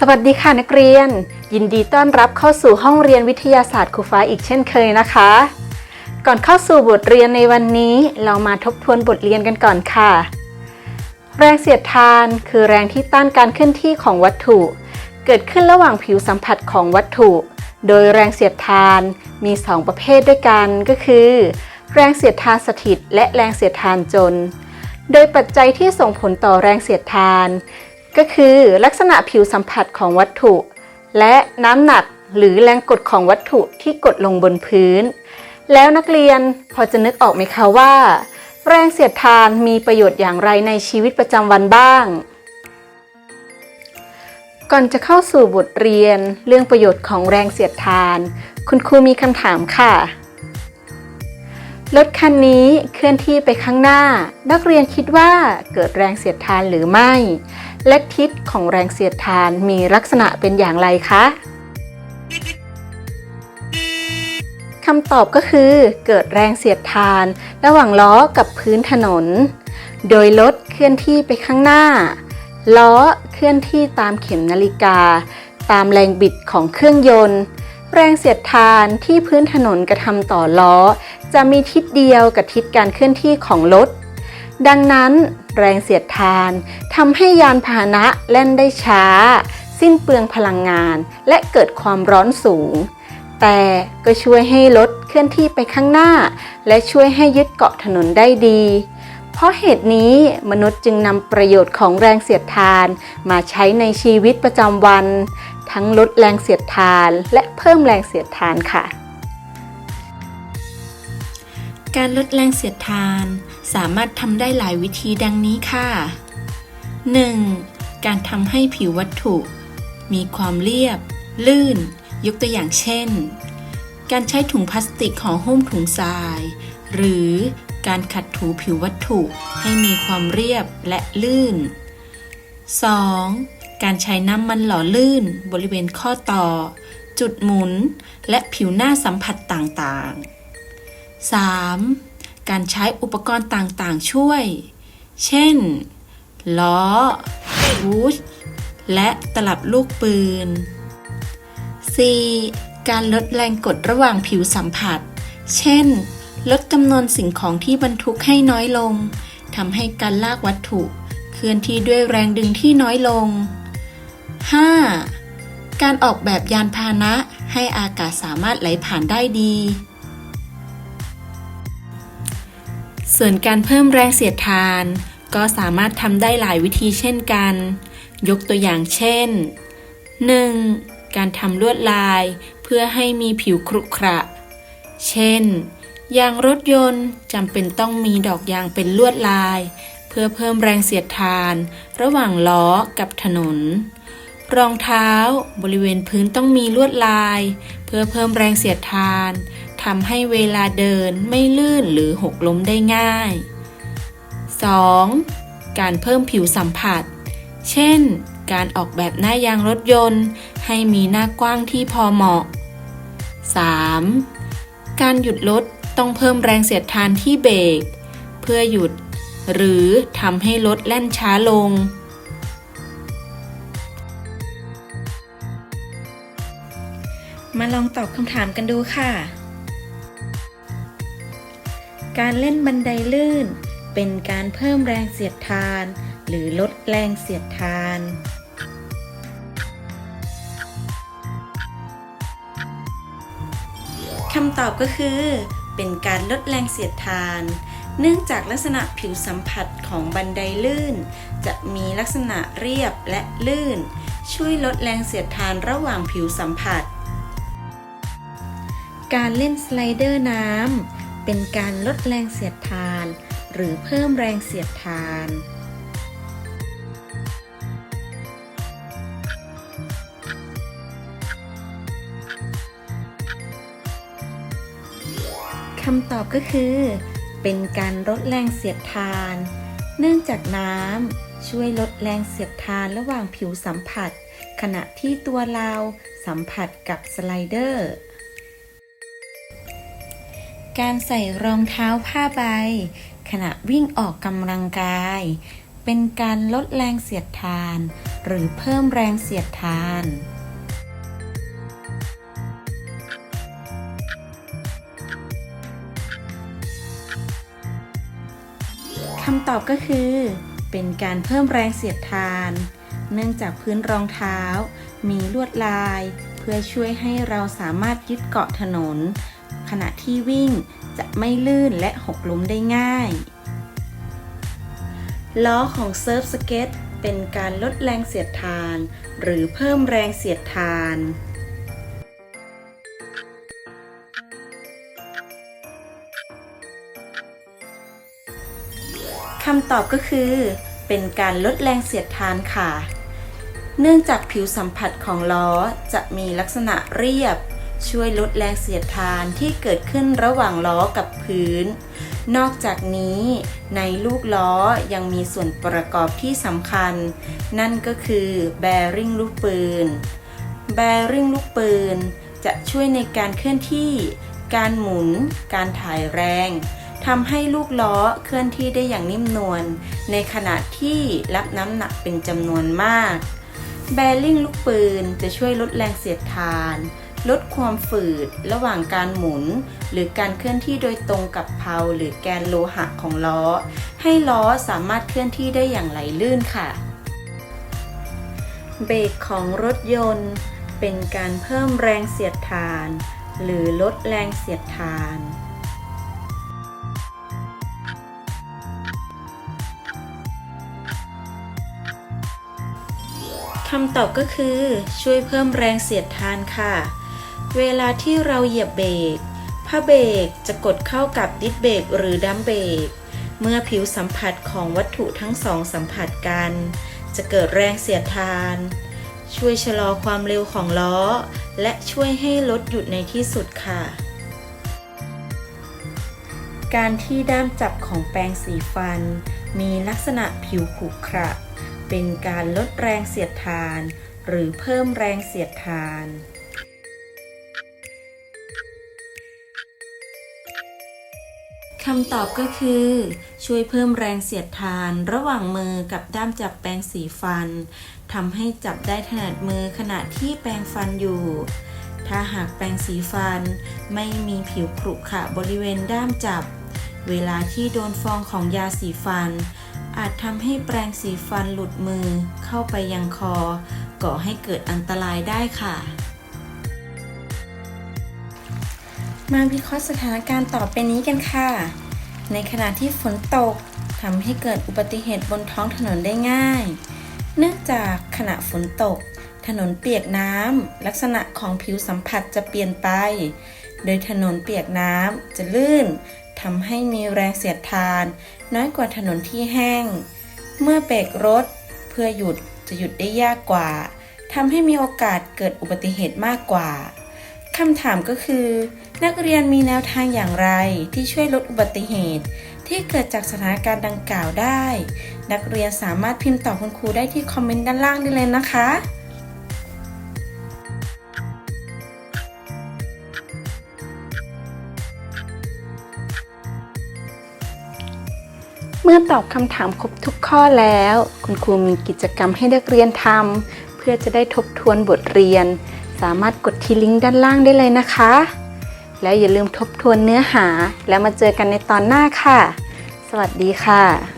สวัสดีค่ะนักเรียน ยินดีต้อนรับเข้าสู่ห้องเรียนวิทยาศาสตร์ครูฟ้าอีกเช่นเคยนะคะ ก่อนเข้าสู่บทเรียนในวันนี้ เรามาทบทวนบทเรียนกันก่อนค่ะ แรงเสียดทานคือแรงที่ต้านการเคลื่อนที่ของวัตถุ เกิดขึ้นระหว่างผิวสัมผัสของวัตถุ โดยแรงเสียดทานมี 2 ประเภทด้วยกันก็คือ แรงเสียดทานสถิต และแรงเสียดทานจน โดยปัจจัยที่ส่งผลต่อแรงเสียดทาน ก็คือลักษณะผิวสัมผัสของวัตถุ และน้ำหนักหรือแรงกดของวัตถุที่กดลงบนพื้น แล้วนักเรียนพอจะนึกออกไหมคะว่า แรงเสียดทานมีประโยชน์อย่างไรในชีวิตประจำวันบ้าง ก่อนจะเข้าสู่บทเรียนเรื่องประโยชน์ของแรงเสียดทาน คุณครูมีคำถามค่ะ รถคันนี้เคลื่อนที่ไปข้างหน้า นักเรียนคิดว่าเกิดแรงเสียดทานหรือไม่ และทิศของแรงเสียดทานมีลักษณะเป็นอย่างไรคะคำตอบก็คือ เกิดแรงเสียดทาน ระหว่างล้อกับพื้นถนน โดยรถเคลื่อนที่ไปข้างหน้า ล้อเคลื่อนที่ตามเข็มนาฬิกา ตามแรงบิดของเครื่องยนต์ แรงเสียดทานที่พื้นถนนกระทำต่อล้อ จะมีทิศเดียวกับทิศการเคลื่อนที่ของรถ ดังนั้น แรงเสียดทานทำให้ยานพาหนะแล่นได้ช้า สิ้นเปลืองพลังงานและเกิดความร้อนสูง แต่ก็ช่วยให้รถเคลื่อนที่ไปข้างหน้า และช่วยให้ยึดเกาะถนนได้ดี เพราะเหตุนี้มนุษย์จึงนำประโยชน์ของแรงเสียดทานมาใช้ในชีวิตประจำวัน ทั้งลดแรงเสียดทานและเพิ่มแรงเสียดทานค่ะ การลดแรงเสียดทานสามารถทำได้หลายวิธีดังนี้ค่ะ 1. การทำให้ผิววัตถุ มีความเรียบ ลื่น ยกตัวอย่างเช่น การใช้ถุงพลาสติกห่อหุ้มถุงทราย หรือการขัดถูผิววัตถุให้มีความเรียบและลื่น 2. การใช้น้ำมันหล่อลื่น บริเวณข้อต่อ จุดหมุน และผิวหน้าสัมผัสต่างๆ 3. การใช้อุปกรณ์ต่างๆ ช่วย เช่น ล้อวูชและตลับลูกปืน 4. การลดแรงกดระหว่างผิวสัมผัส เช่น ลดจำนวนสิ่งของที่บรรทุกให้น้อยลง ทำให้การลากวัตถุ เคลื่อนที่ด้วยแรงดึงที่น้อยลง 5. การออกแบบยานพาหนะให้อากาศสามารถไหลผ่านได้ดี ส่วนการเพิ่มแรงเสียดทาน ก็สามารถทำได้หลายวิธีเช่นกัน ยกตัวอย่างเช่น 1. การทำลวดลายเพื่อให้มีผิวครุขระ เช่น ยางรถยนต์จำเป็นต้องมีดอกยางเป็นลวดลาย เพื่อเพิ่มแรงเสียดทาน ระหว่างล้อกับถนน รองเท้า บริเวณพื้นต้องมีลวดลาย เพื่อเพิ่มแรงเสียดทานทำให้เวลาเดินไม่ลื่นหรือหกล้มได้ง่าย 2. การเพิ่มผิวสัมผัส เช่น การออกแบบหน้ายางรถยนต์ ให้มีหน้ากว้างที่พอเหมาะ 3. การหยุดรถต้องเพิ่มแรงเสียดทานที่เบรกเพื่อหยุด หรือทำให้รถแล่นช้าลง มาลองตอบคำถามกันดูค่ะ การเล่นบันไดลื่น เป็นการเพิ่มแรงเสียดทาน หรือลดแรงเสียดทาน คำตอบก็คือ เป็นการลดแรงเสียดทาน เนื่องจากลักษณะผิวสัมผัสของบันไดลื่น จะมีลักษณะเรียบและลื่น ช่วยลดแรงเสียดทานระหว่างผิวสัมผัส การเล่นสไลเดอร์น้ำเป็นการลดแรงเสียดทาน หรือเพิ่มแรงเสียดทาน คำตอบก็คือ เป็นการลดแรงเสียดทาน เนื่องจากน้ำช่วยลดแรงเสียดทานระหว่างผิวสัมผัส ขณะที่ตัวเราสัมผัสกับสไลเดอร์ การใส่รองเท้าผ้าใบ ขณะวิ่งออกกำลังกาย เป็นการลดแรงเสียดทาน หรือเพิ่มแรงเสียดทาน คำตอบก็คือ เป็นการเพิ่มแรงเสียดทาน เนื่องจากพื้นรองเท้า มีลวดลาย เพื่อช่วยให้เราสามารถยึดเกาะถนน ขณะที่วิ่งจะไม่ลื่นและหกล้มได้ง่าย ล้อของเซิร์ฟสเก็ตเป็นการลดแรงเสียดทาน หรือเพิ่มแรงเสียดทานคำตอบก็คือ เป็นการลดแรงเสียดทานค่ะ เนื่องจากผิวสัมผัสของล้อจะมีลักษณะเรียบ ช่วยลดแรงเสียดทานที่เกิดขึ้นระหว่างล้อกับพื้น นอกจากนี้ในลูกล้อยังมีส่วนประกอบที่สำคัญ นั่นก็คือแบริ่งลูกปืน แบริ่งลูกปืนจะช่วยในการเคลื่อนที่ การหมุน การถ่ายแรงทำให้ลูกล้อเคลื่อนที่ได้อย่างนิ่มนวลในขณะที่รับน้ำหนักเป็นจำนวนมาก แบริ่งลูกปืนจะช่วยลดแรงเสียดทาน ลดความฝืดระหว่างการหมุน หรือการเคลื่อนที่โดยตรงกับเพลาหรือแกนโลหะของล้อ ให้ล้อสามารถเคลื่อนที่ได้อย่างไหลลื่นค่ะ เบรกของรถยนต์ เป็นการเพิ่มแรงเสียดทาน หรือลดแรงเสียดทานคำตอบก็คือช่วยเพิ่มแรงเสียดทานค่ะ เวลาที่เราเหยียบเบรกผ้าเบรกจะกดเข้ากับดิสเบรกหรือดัมเบรกเมื่อผิวสัมผัสของวัตถุทั้งสองสัมผัสกัน จะเกิดแรงเสียดทาน ช่วยชะลอความเร็วของล้อ และช่วยให้รถหยุดในที่สุดค่ะ การที่ด้ามจับของแปรงสีฟัน มีลักษณะผิวขรุขระ เป็นการลดแรงเสียดทาน หรือเพิ่มแรงเสียดทาน คำตอบก็คือ ช่วยเพิ่มแรงเสียดทาน ระหว่างมือกับด้ามจับแปรงสีฟันทำให้จับได้ถนัดมือขณะที่แปรงฟันอยู่ ถ้าหากแปรงสีฟัน ไม่มีผิวขรุขระบริเวณด้ามจับ เวลาที่โดนฟองของยาสีฟัน อาจทำให้แปรงสีฟันหลุดมือเข้าไปยังคอ ก่อให้เกิดอันตรายได้ค่ะ มาวิเคราะห์สถานการณ์ต่อไปนี้กันค่ะ ในขณะที่ฝนตกทำให้เกิดอุบัติเหตุบนท้องถนนได้ง่าย เนื่องจากขณะฝนตก ถนนเปียกน้ำลักษณะของผิวสัมผัสจะเปลี่ยนไป โดยถนนเปียกน้ำจะลื่นทำให้มีแรงเสียดทาน น้อยกว่าถนนที่แห้ง เมื่อเบรกรถ เพื่อหยุดจะหยุดได้ยากกว่าทำให้มีโอกาสเกิดอุบัติเหตุมากกว่า คำถามก็คือ นักเรียนมีแนวทางอย่างไรที่ช่วยลดอุบัติเหตุ ที่เกิดจากสถานการณ์ดังกล่าวได้ นักเรียนสามารถพิมพ์ตอบคุณครูได้ที่คอมเมนต์ด้านล่างได้เลยนะคะเมื่อตอบคำถามครบทุกข้อแล้ว คุณครูมีกิจกรรมให้นักเรียนทำเพื่อจะได้ทบทวนบทเรียน สามารถกดที่ลิงก์ด้านล่างได้เลยนะคะ แล้วอย่าลืมทบทวนเนื้อหา แล้วมาเจอกันในตอนหน้าค่ะ สวัสดีค่ะ